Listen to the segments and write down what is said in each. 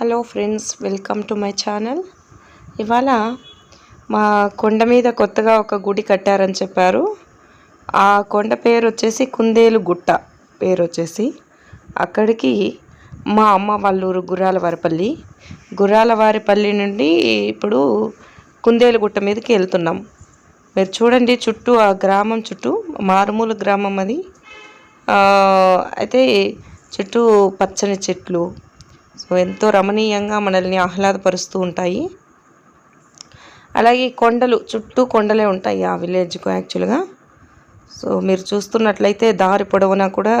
Hello friends welcome to my channel. ఇవాళ మా కొండ మీద కొత్తగా ఒక గుడి కట్టారని చెప్పారు. ఆ కొండ పేరు వచ్చేసి కుందేలు గుట్ట పేరు వచ్చేసి. అక్కడికి మా అమ్మ వాళ్ళూరు గుర్రాలవారిపల్లి. గుర్రాల వారిపల్లి గుర్రాల వారిపల్లి నుండి ఇప్పుడు కుందేలు గుట్ట మీదకి వెళ్తున్నాం. మీరు చూడండి చుట్టూ ఆ గ్రామం చుట్టూ మారుమూల గ్రామం అది. అయితే చుట్టూ పచ్చని చెట్లు సో ఎంతో రమణీయంగా మనల్ని ఆహ్లాదపరుస్తూ ఉంటాయి. అలాగే కొండలు చుట్టూ కొండలే ఉంటాయి ఆ విలేజ్కు యాక్చువల్గా. సో మీరు చూస్తున్నట్లయితే దారి పొడవునా కూడా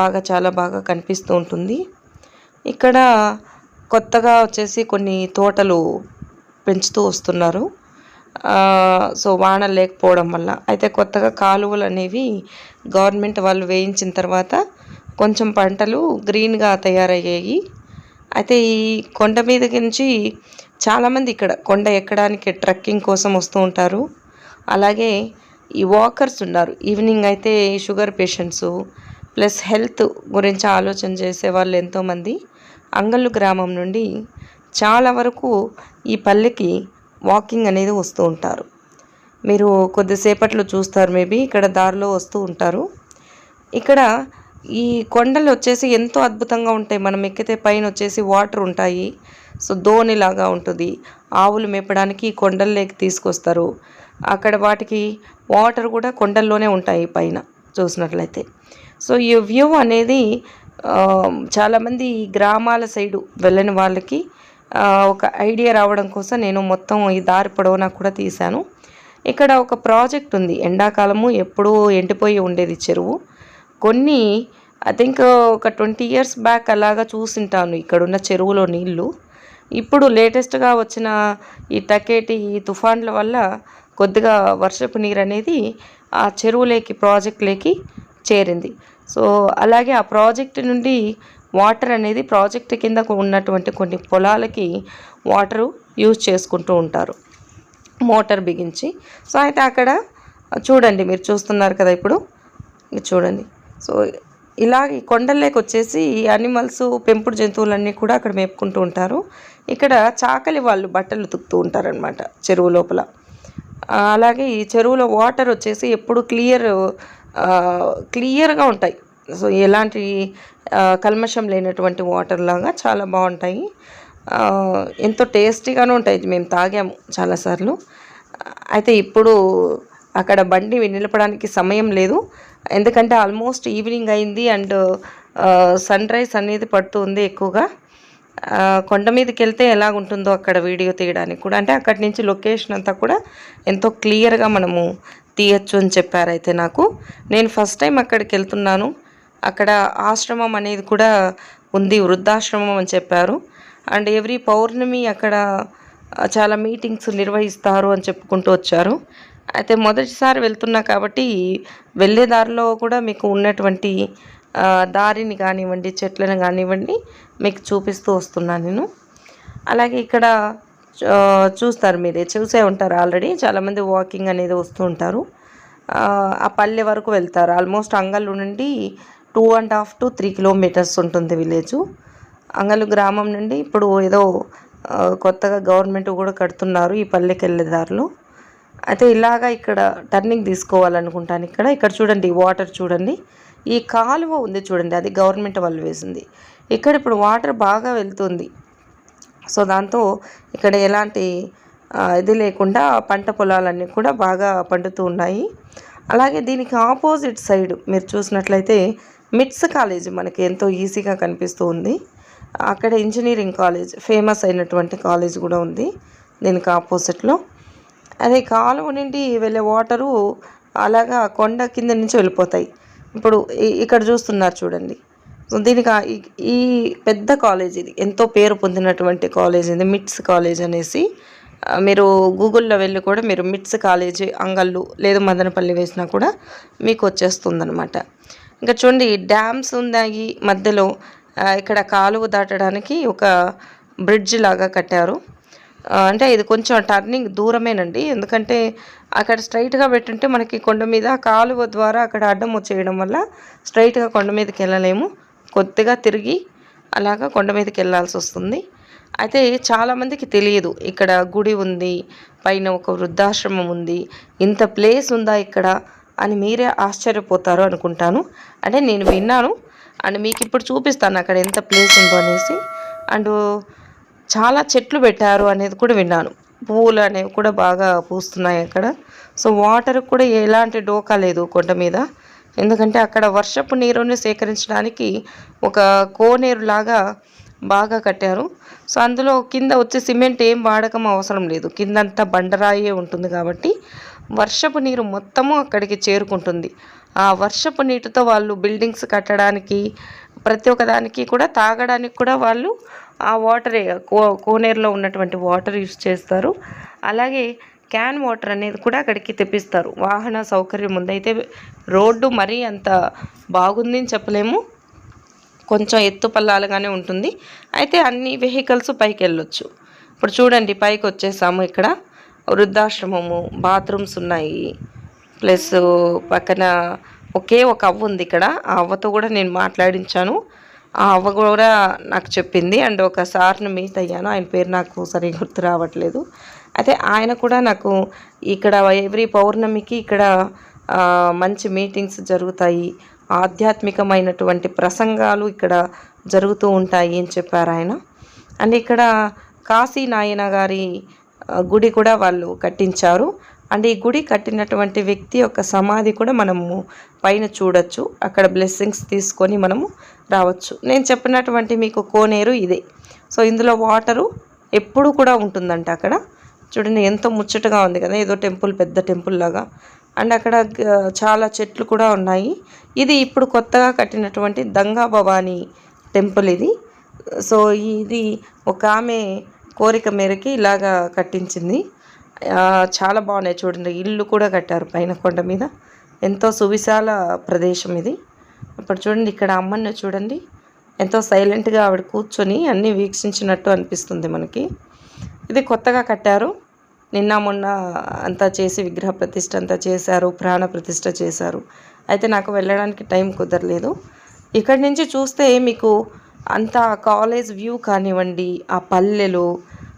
బాగా చాలా బాగా కనిపిస్తూ ఉంటుంది. ఇక్కడ కొత్తగా వచ్చేసి కొన్ని తోటలు పెంచుతూ వస్తున్నారు. సో వాన లేకపోవడం వల్ల. అయితే కొత్తగా కాలువలు అనేవి గవర్నమెంట్ వాళ్ళు వేయించిన తర్వాత కొంచెం పంటలు గ్రీన్గా తయారయ్యాయి. అయితే ఈ కొండ మీద నుంచి చాలామంది ఇక్కడ కొండ ఎక్కడానికి ట్రెక్కింగ్ కోసం వస్తూ ఉంటారు. అలాగే ఈ వాకర్స్ ఉన్నారు. ఈవినింగ్ అయితే షుగర్ పేషెంట్స్ ప్లస్ హెల్త్ గురించి ఆలోచన చేసే వాళ్ళు ఎంతోమంది. అంగళ్ళు గ్రామం నుండి చాలా వరకు ఈ పల్లెకి వాకింగ్ అనేది వస్తూ ఉంటారు. మీరు కొద్దిసేపట్లో చూస్తారు మేబీ ఇక్కడ దారిలో వస్తూ ఉంటారు. ఇక్కడ ఈ కొండలు వచ్చేసి ఎంతో అద్భుతంగా ఉంటాయి. మనం ఎక్కితే పైన వచ్చేసి వాటర్ ఉంటాయి. సో దోణిలాగా ఉంటుంది. ఆవులు మేపడానికి ఈ కొండల్లోకి తీసుకొస్తారు. అక్కడ వాటికి వాటర్ కూడా కొండల్లోనే ఉంటాయి పైన చూసినట్లయితే. సో ఈ వ్యూ అనేది చాలామంది ఈ గ్రామాల సైడు వెళ్ళని వాళ్ళకి ఒక ఐడియా రావడం కోసం నేను మొత్తం ఈ దారి పొడవునా కూడా తీశాను. ఇక్కడ ఒక ప్రాజెక్ట్ ఉంది. ఎండాకాలము ఎప్పుడూ ఎండిపోయి ఉండేది చెరువు. కొన్ని ఐ థింక్ ఒక ట్వంటీ ఇయర్స్ బ్యాక్ అలాగా చూసింటాను ఇక్కడున్న చెరువులో నీళ్ళు. ఇప్పుడు లేటెస్ట్గా వచ్చిన ఈ టకేటి ఈ తుఫాన్ల వల్ల కొద్దిగా వర్షపు నీరు అనేది ఆ చెరువులేకి ప్రాజెక్టులేకి చేరింది. సో అలాగే ఆ ప్రాజెక్ట్ నుండి వాటర్ అనేది ప్రాజెక్ట్ కింద ఉన్నటువంటి కొన్ని పొలాలకి వాటరు యూజ్ చేసుకుంటూ ఉంటారు. మోటార్ బిగించి. సో అయితే అక్కడ చూడండి మీరు చూస్తున్నారు కదా ఇప్పుడు. చూడండి. సో ఇలా ఈ కొండల్లోకి వచ్చేసి ఈ అనిమల్స్ పెంపుడు జంతువులన్నీ కూడా అక్కడ మేపుకుంటూ ఉంటారు. ఇక్కడ చాకలి వాళ్ళు బట్టలు ఉతుకుతూ ఉంటారనమాట చెరువు లోపల. అలాగే ఈ చెరువులో వాటర్ వచ్చేసి ఎప్పుడు క్లియర్ క్లియర్గా ఉంటాయి. సో ఎలాంటి కల్మషం లేనటువంటి వాటర్ లాగా చాలా బాగుంటాయి. ఎంతో టేస్టీగానే ఉంటాయి. మేము తాగాము చాలాసార్లు. అయితే ఇప్పుడు అక్కడ బండి నిలపడానికి సమయం లేదు. ఎందుకంటే ఆల్మోస్ట్ ఈవినింగ్ అయింది అండ్ సన్ రైజ్ అనేది పడుతుంది ఎక్కువగా. కొండ మీదకి వెళ్తే ఎలాగుంటుందో అక్కడ వీడియో తీయడానికి కూడా. అంటే అక్కడి నుంచి లొకేషన్ అంతా కూడా ఎంతో క్లియర్గా మనము తీయచ్చు అని చెప్పారు అయితే నాకు. నేను ఫస్ట్ టైం అక్కడికి వెళ్తున్నాను అక్కడ ఆశ్రమం అనేది కూడా ఉంది వృద్ధాశ్రమం అని చెప్పారు. అండ్ ఎవ్రీ పౌర్ణమి అక్కడ చాలా మీటింగ్స్ నిర్వహిస్తారు అని చెప్పుకుంటూ వచ్చారు. అయితే మొదటిసారి వెళ్తున్నా కాబట్టి వెళ్ళే దారిలో కూడా మీకు ఉన్నటువంటి దారిని కానివ్వండి చెట్లను కానివ్వండి మీకు చూపిస్తూ వస్తున్నాను నేను. అలాగే ఇక్కడ చూస్తారు మీరే చూసే ఉంటారు ఆల్రెడీ. చాలామంది వాకింగ్ అనేది వస్తూ ఉంటారు. ఆ, పల్లె వరకు వెళ్తారు. ఆల్మోస్ట్ అంగల్ నుండి two and half to three kilometres ఉంటుంది విలేజు. అంగలు గ్రామం నుండి ఇప్పుడు ఏదో కొత్తగా గవర్నమెంట్ కూడా కడుతున్నారు ఈ పల్లెకి వెళ్ళే దారిలో. అయితే ఇలాగా ఇక్కడ టర్నింగ్ తీసుకోవాలనుకుంటాను ఇక్కడ. ఇక్కడ చూడండి వాటర్ చూడండి. ఈ కాలువ ఉంది చూడండి అది గవర్నమెంట్ వాళ్ళు వేసింది. ఇక్కడ ఇప్పుడు వాటర్ బాగా వెళ్తుంది. సో దాంతో ఇక్కడ ఎలాంటి ఇది లేకుండా పంట పొలాలన్నీ కూడా బాగా పండుతూ ఉన్నాయి. అలాగే దీనికి ఆపోజిట్ సైడ్ మీరు చూసినట్లయితే మిట్స్ కాలేజ్ మనకి ఎంతో ఈజీగా కనిపిస్తూ ఉంది. అక్కడ ఇంజనీరింగ్ కాలేజ్ ఫేమస్ అయినటువంటి కాలేజ్ కూడా ఉంది. దీనికి ఆపోజిట్లో అదే కాలువ నుండి వెళ్ళే వాటరు అలాగా కొండ కింద నుంచి వెళ్ళిపోతాయి. ఇప్పుడు ఇక్కడ చూస్తున్నారు చూడండి. దీనికి ఈ- ఈ పెద్ద కాలేజ్ ఇది. ఎంతో పేరు పొందినటువంటి కాలేజ్ ఇది. మిట్స్ కాలేజ్ అనేసి మీరు గూగుల్లో వెళ్ళి కూడా మీరు మిట్స్ కాలేజ్ అంగళ్ళు లేదు మదనపల్లి వేసినా కూడా మీకు వచ్చేస్తుందనమాట ఇంకా చూడండి డ్యామ్స్ ఉన్నాయి మధ్యలో. ఇక్కడ కాలువ దాటడానికి ఒక బ్రిడ్జ్ లాగా కట్టారు. అంటే ఇది కొంచెం టర్నింగ్ దూరమేనండి. ఎందుకంటే అక్కడ స్ట్రైట్గా పెట్టుంటే మనకి కొండ మీద కాలువ ద్వారా అక్కడ అడ్డం వచ్చేయడం వల్ల స్ట్రైట్గా కొండ మీదకి వెళ్ళలేము. కొద్దిగా తిరిగి అలాగా కొండ మీదకి వెళ్ళాల్సి వస్తుంది. అయితే చాలామందికి తెలియదు ఇక్కడ గుడి ఉంది పైన ఒక వృద్ధాశ్రమం ఉంది ఇంత ప్లేస్ ఉందా ఇక్కడ అని మీరే ఆశ్చర్యపోతారు అనుకుంటాను. అంటే నేను విన్నాను అండ్ మీకు ఇప్పుడు చూపిస్తాను అక్కడ ఎంత ప్లేస్ ఉందో అనేసి. అండ్ చాలా చెట్లు పెట్టారు అనేది కూడా విన్నాను. పువ్వులు అనేవి కూడా బాగా పూస్తున్నాయి అక్కడ. సో వాటర్ కూడా ఎలాంటి డోకా లేదు కొండ మీద. ఎందుకంటే అక్కడ వర్షపు నీరుని సేకరించడానికి ఒక కోనేరు లాగా బాగా కట్టారు. సో అందులో కింద వచ్చే సిమెంట్ ఏం వాడకం అవసరం లేదు. కిందంతా బండరాయే ఉంటుంది కాబట్టి వర్షపు నీరు మొత్తము అక్కడికి చేరుకుంటుంది. ఆ వర్షపు నీటితో వాళ్ళు బిల్డింగ్స్ కట్టడానికి ప్రతి ఒక్క దానికి కూడా తాగడానికి కూడా వాళ్ళు ఆ వాటరే కో కోనేరులో ఉన్నటువంటి వాటర్ యూస్ చేస్తారు. అలాగే క్యాన్ వాటర్ అనేది కూడా అక్కడికి తెప్పిస్తారు. వాహన సౌకర్యం ఉంది. అయితే రోడ్డు మరీ అంత బాగుంది అని చెప్పలేము. కొంచెం ఎత్తు పల్లాలుగానే ఉంటుంది. అయితే అన్ని వెహికల్స్ పైకి వెళ్ళొచ్చు ఇప్పుడు చూడండి పైకి వచ్చేసాము ఇక్కడ. వృద్ధాశ్రమము బాత్రూమ్స్ ఉన్నాయి. ప్లస్ పక్కన ఒకే ఒక అవ్వ ఉంది ఇక్కడ. ఆ అవ్వతో కూడా నేను మాట్లాడించాను. ఆ అవ్వ కూడా నాకు చెప్పింది. అండ్ ఒక సార్ని మీట్ అయ్యాను. ఆయన పేరు నాకు సరిగ్గా గుర్తు రావట్లేదు. అయితే ఆయన కూడా నాకు ఇక్కడ ఎవ్రీ పౌర్ణమికి ఇక్కడ మంచి మీటింగ్స్ జరుగుతాయి. ఆధ్యాత్మికమైనటువంటి ప్రసంగాలు ఇక్కడ జరుగుతూ ఉంటాయి అని చెప్పారు ఆయన. అండ్ ఇక్కడ కాశీ నాయన గారి గుడి కూడా వాళ్ళు కట్టించారు. అండ్ ఈ గుడి కట్టినటువంటి వ్యక్తి యొక్క సమాధి కూడా మనము పైన చూడొచ్చు. అక్కడ బ్లెస్సింగ్స్ తీసుకొని మనము రావచ్చు. నేను చెప్పినటువంటి మీకు కోనేరు ఇదే. సో ఇందులో వాటరు ఎప్పుడు కూడా ఉంటుందంట అక్కడ. చూడండి ఎంతో ముచ్చటగా ఉంది కదా. ఏదో టెంపుల్ పెద్ద టెంపుల్ లాగా. అండ్ అక్కడ చాలా చెట్లు కూడా ఉన్నాయి. ఇది ఇప్పుడు కొత్తగా కట్టినటువంటి దంగా భవానీ టెంపుల్ ఇది. సో ఇది ఒక ఆమె కోరిక మేరకి ఇలాగా కట్టించింది. చాలా బాగున్నాయి చూడండి. ఇల్లు కూడా కట్టారు పైన కొండ మీద. ఎంతో సువిశాల ప్రదేశం ఇది. ఇప్పుడు చూడండి ఇక్కడ అమ్మని చూడండి. ఎంతో సైలెంట్గా ఆవిడ కూర్చొని అన్నీ వీక్షించినట్టు అనిపిస్తుంది మనకి. ఇది కొత్తగా కట్టారు. నిన్న మొన్న అంతా చేసి విగ్రహ ప్రతిష్ట అంతా చేశారు ప్రాణ ప్రతిష్ట చేశారు. అయితే నాకు వెళ్ళడానికి టైం కుదరలేదు. ఇక్కడి నుంచి చూస్తే మీకు అంత కాలేజ్ వ్యూ కానివ్వండి ఆ పల్లెలు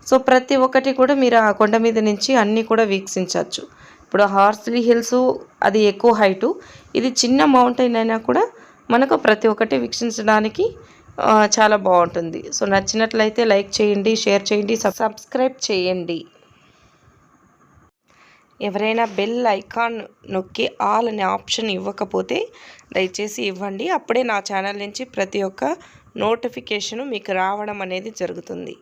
సో ప్రతి ఒక్కటి కూడా మీరు ఆ కొండ మీద నుంచి అన్నీ కూడా వీక్షించవచ్చు. ఇప్పుడు హార్స్లీ హిల్స్ అది ఎక్కువ హైటు. ఇది చిన్న మౌంటైన్ అయినా కూడా మనకు ప్రతి ఒక్కటి వీక్షించడానికి చాలా బాగుంటుంది. సో నచ్చినట్లయితే లైక్ చేయండి షేర్ చేయండి సబ్- సబ్స్క్రైబ్ చేయండి. ఎవరైనా బెల్ ఐకాన్ నొక్కి ఆల్ అనే ఆప్షన్ ఇవ్వకపోతే దయచేసి ఇవ్వండి. అప్పుడే నా ఛానల్ నుంచి ప్రతి ఒక్క నోటిఫికేషను మీకు రావడం అనేది జరుగుతుంది.